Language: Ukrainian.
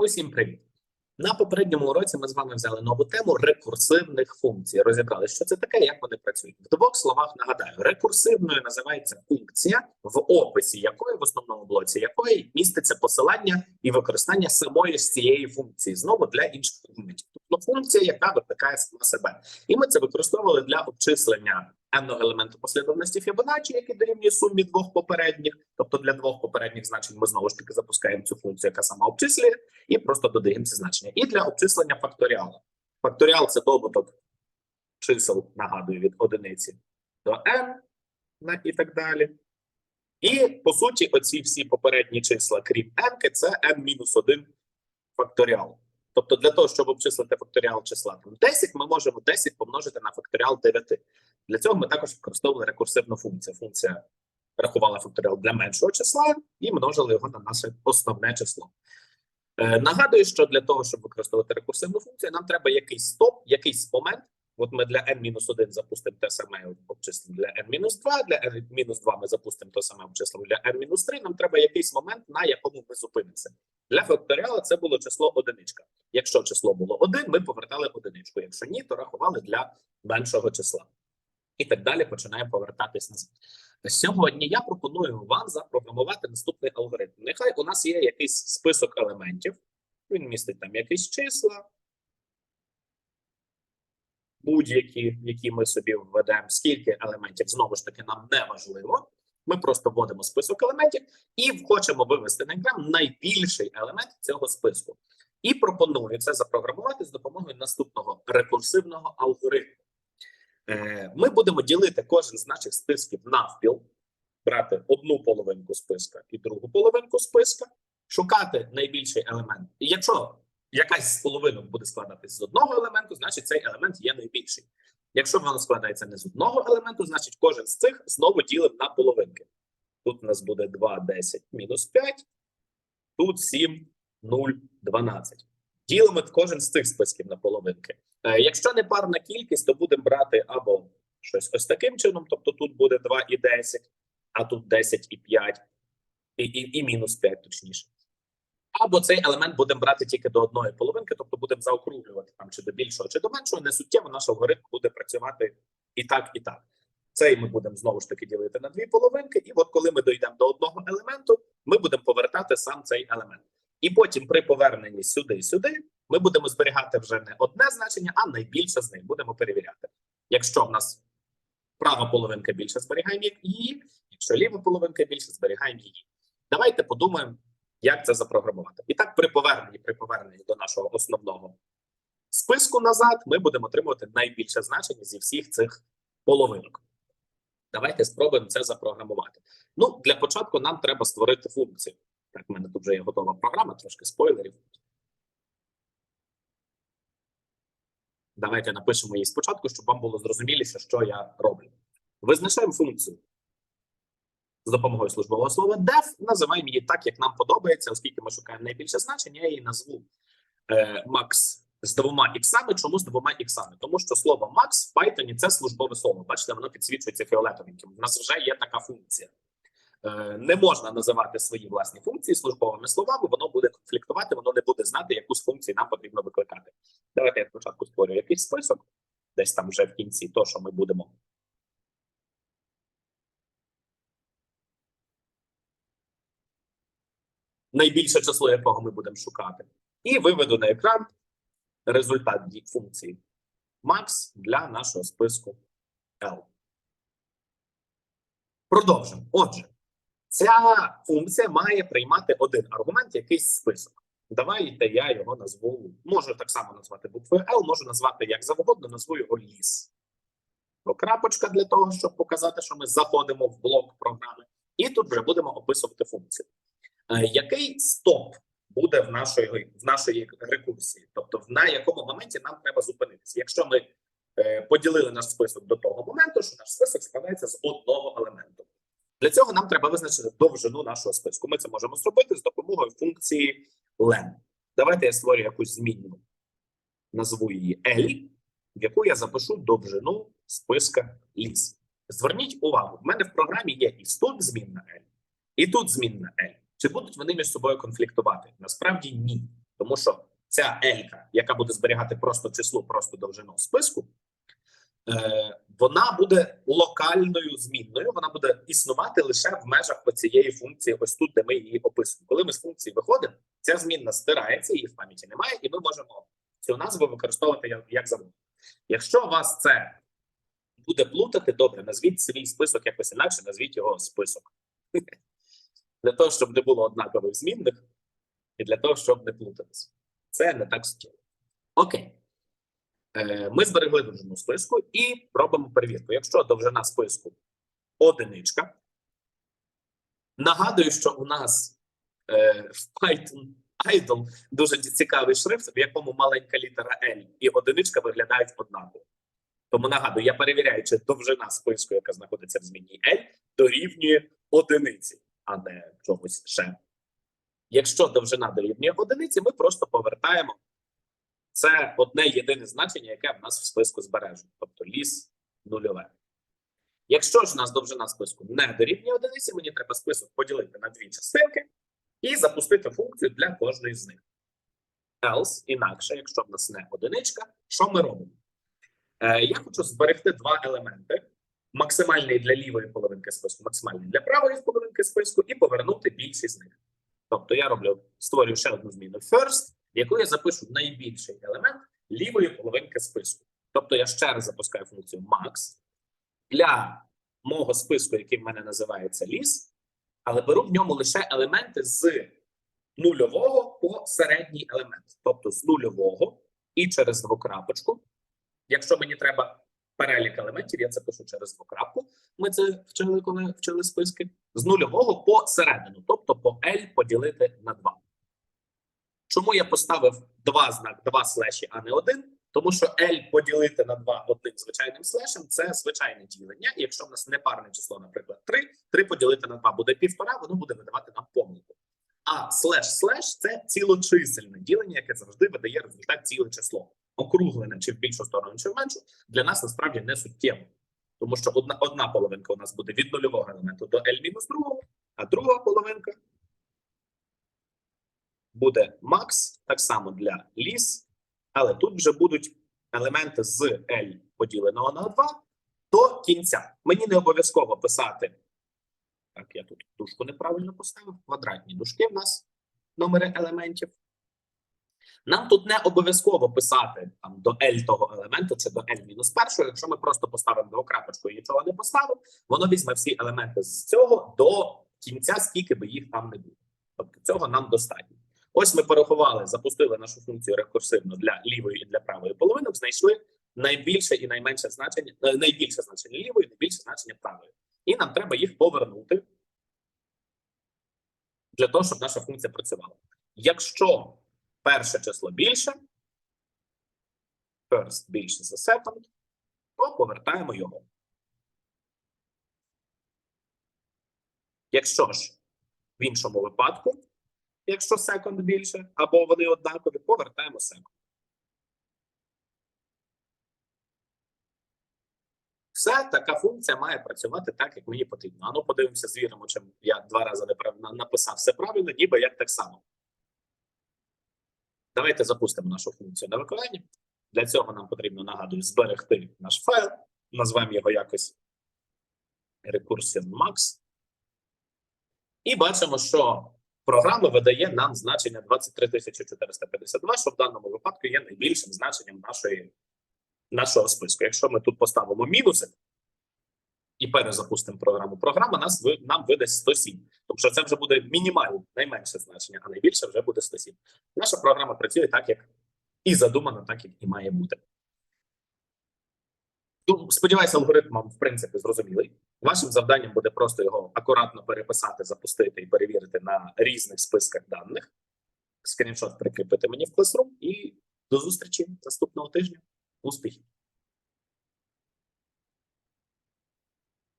Усім привіт! На попередньому уроці ми з вами взяли нову тему рекурсивних функцій. Розібрали, що це таке, як вони працюють. В двох словах нагадаю, рекурсивною називається функція, в описі якої в основному блоці якої міститься посилання і використання самої ж цієї функції знову для інших аргументів. Тобто функція, яка викликає сама себе, і ми це використовували для обчислення n-ного елементу послідовності Фібоначчі, який дорівнює сумі двох попередніх. Тобто для двох попередніх значень ми знову ж таки запускаємо цю функцію, яка сама обчислює, і просто додаємо ці значення. І для обчислення факторіалу. Факторіал це добуток чисел, нагадую, від одиниці до n і так далі. І по суті, оці всі попередні числа, крім n, це n-1 факторіал. Тобто, для того, щоб обчислити факторіал числа там 10, ми можемо 10 помножити на факторіал 9. Для цього ми також використовували рекурсивну функцію. Функція рахувала факторіал для меншого числа і множили його на наше основне число. Е, нагадую, що для того, щоб використовувати рекурсивну функцію, нам треба якийсь стоп, якийсь момент. От ми для n-1 запустимо те саме обчислимо для n-2, для n-2 ми запустимо те саме обчислимо для n-3. Нам треба якийсь момент, на якому ми зупинимося. Для факторіала це було число одиничка. Якщо число було 1, ми повертали одиничку. Якщо ні, то рахували для меншого числа. І так далі починає повертатись назад. Сьогодні я пропоную вам запрограмувати наступний алгоритм. Нехай у нас є якийсь список елементів. Він містить там якісь числа, будь-які, які ми собі введемо. Скільки елементів знову ж таки нам не важливо. Ми просто вводимо список елементів і хочемо вивести на екран найбільший елемент цього списку. І пропоную це запрограмувати з допомогою наступного рекурсивного алгоритму. Е, Ми будемо ділити кожен з наших списків навпіл, брати одну половинку списка і другу половинку списка, шукати найбільший елемент. І якщо якась з половинок буде складатись з одного елементу, значить цей елемент є найбільший. Якщо воно складається не з одного елементу, значить кожен з цих знову ділимо на половинки. Тут у нас буде 2, 10, мінус 5, тут 7, 0, 12. Ділимо кожен з цих списків на половинки. Е, Якщо не парна кількість, то будемо брати або щось ось таким чином, тобто тут буде 2 і 10, а тут 10 і 5, і, і, мінус 5 точніше. Або цей елемент будемо брати тільки до одної половинки, тобто будемо заокруглювати там чи до більшого, чи до меншого. Не суттєво наш алгоритм буде працювати і так, і так. Цей ми будемо знову ж таки ділити на дві половинки, і от коли ми дійдемо до одного елементу, ми будемо повертати сам цей елемент. І потім при поверненні сюди-сюди ми будемо зберігати вже не одне значення, а найбільше з них будемо перевіряти. Якщо в нас права половинка більше зберігаємо її, якщо ліва половинка більше зберігаємо її. Давайте подумаємо, як це запрограмувати. І так, при поверненні, при поверненні до нашого основного списку назад, ми будемо отримувати найбільше значення зі всіх цих половинок. Давайте спробуємо це запрограмувати. Ну, для початку нам треба створити функцію. Так, в мене тут вже є готова програма, трошки спойлерів. Давайте напишемо її спочатку, щоб вам було зрозуміліше, що я роблю. Визначаємо функцію з допомогою службового слова def, називаємо її так, як нам подобається, оскільки ми шукаємо найбільше значення, я її назву е, max з двома іксами. Чому з двома іксами? Тому що слово max в Python це службове слово. Бачите, воно підсвічується фіолетовеньким. У нас вже є така функція. Е, не можна називати свої власні функції службовими словами, воно буде конфліктувати, воно не буде знати, яку з функцій нам потрібно викликати. Давайте я спочатку створю якийсь список, десь там вже в кінці, то, що ми будемо. Найбільше число, якого ми будемо шукати, і виведу на екран результат функції max для нашого списку L. Продовжимо. Отже, ця функція має приймати один аргумент, якийсь список. Давайте я його назву. Можу так само назвати буквою L, можу назвати як завгодно, назву його ліс. Крапочка для того, щоб показати, що ми заходимо в блок програми, і тут вже будемо описувати функцію. Е, Який стоп буде в нашої, в нашої рекурсії? Тобто, на якому моменті нам треба зупинитися? Якщо ми е, поділили наш список до того моменту, що наш список складається з одного елементу. Для цього нам треба визначити довжину нашого списку. Ми це можемо зробити з допомогою функції len. Давайте я створю якусь змінну, назву її L, в яку я запишу довжину списка ліс. Зверніть увагу, в мене в програмі є і тут змінна L, і тут змінна L. Чи будуть вони між собою конфліктувати? Насправді ні. Тому що ця L, яка буде зберігати просто число, просто довжину списку, е, вона буде локальною змінною, вона буде існувати лише в межах цієї функції, ось тут, де ми її описуємо. Коли ми з функції виходимо, ця змінна стирається, її в пам'яті немає, і ми можемо цю назву використовувати як, як завгодно. Якщо вас це буде плутати, добре, назвіть свій список якось інакше, назвіть його список. Для того, щоб не було однакових змінних, і для того, щоб не плутатися. Це не так суттєво. Окей. Е, Ми зберегли довжину списку і робимо перевірку. Якщо довжина списку одиничка, нагадую, що у нас е, в Python Idle дуже цікавий шрифт, в якому маленька літера L і одиничка виглядають однаково. Тому нагадую, я перевіряю, чи довжина списку, яка знаходиться в зміні L, дорівнює одиниці, а не чогось ще. Якщо довжина дорівнює одиниці, ми просто повертаємо це одне єдине значення, яке в нас в списку збережено, тобто ліс нульове. Якщо ж у нас довжина списку не дорівнює одиниці, мені треба список поділити на дві частинки і запустити функцію для кожної з них. Else, інакше, якщо в нас не одиничка, що ми робимо? Е, я хочу зберегти два елементи: максимальний для лівої половинки списку, максимальний для правої половинки списку, і повернути більшість з них. Тобто я роблю створюю ще одну зміну first, в яку я запишу найбільший елемент лівої половинки списку. Тобто я ще раз запускаю функцію max для мого списку, який в мене називається ліс, але беру в ньому лише елементи з нульового по середній елемент, тобто з нульового і через двокрапочку. Якщо мені треба перелік елементів, я це пишу через двокрапку. Ми це вчили, коли вчили списки з нульового по середину, тобто по L поділити на 2. Чому я поставив два знак, два слеші, а не один? Тому що L поділити на 2 одним звичайним слешем це звичайне ділення. І якщо в нас не парне число, наприклад, 3, 3 поділити на 2 буде півтора, воно буде видавати нам помилку. А слеш-слеш це цілочисельне ділення, яке завжди видає результат ціле число. Округлене чи в більшу сторону, чи в меншу, для нас насправді не суттєво. Тому що одна, одна половинка у нас буде від нульового елементу до L-2, а друга половинка буде max, так само для ліс, але тут вже будуть елементи з L поділеного на 2 до кінця. Мені не обов'язково писати. Так, я тут дужку неправильно поставив. Квадратні дужки в нас номери елементів. Нам тут не обов'язково писати там до L того елементу чи до L мінус першого. Якщо ми просто поставимо двокрапочку і нічого не поставимо, воно візьме всі елементи з цього до кінця, скільки би їх там не було. Тобто цього нам достатньо. Ось ми порахували, запустили нашу функцію рекурсивно для лівої і для правої половинок, знайшли найбільше і найменше значення, е, найбільше значення лівої, найбільше значення правої. І нам треба їх повернути для того, щоб наша функція працювала. Якщо перше число більше, first більше за second, то повертаємо його. Якщо ж в іншому випадку, якщо second більше, або вони однакові, повертаємо second. Все, така функція має працювати так, як мені потрібно. А ну подивимося, звіримо, чим я два рази написав все правильно, ніби як так само. Давайте запустимо нашу функцію на виконання. Для цього нам потрібно, нагадую, зберегти наш файл, назвемо його якось Recursion Max. І бачимо, що програма видає нам значення 23452, що в даному випадку є найбільшим значенням нашої, нашого списку. Якщо ми тут поставимо мінуси і перезапустимо програму, програма нас нам видасть 107. Тому що це вже буде мінімальне, найменше значення, а найбільше вже буде 107. Наша програма працює так, як і задумано, так як і має бути. Сподіваюся, алгоритм вам, в принципі, зрозумілий. Вашим завданням буде просто його акуратно переписати, запустити і перевірити на різних списках даних. Скріншот прикріпити мені в Classroom і до зустрічі наступного тижня. Успіхів!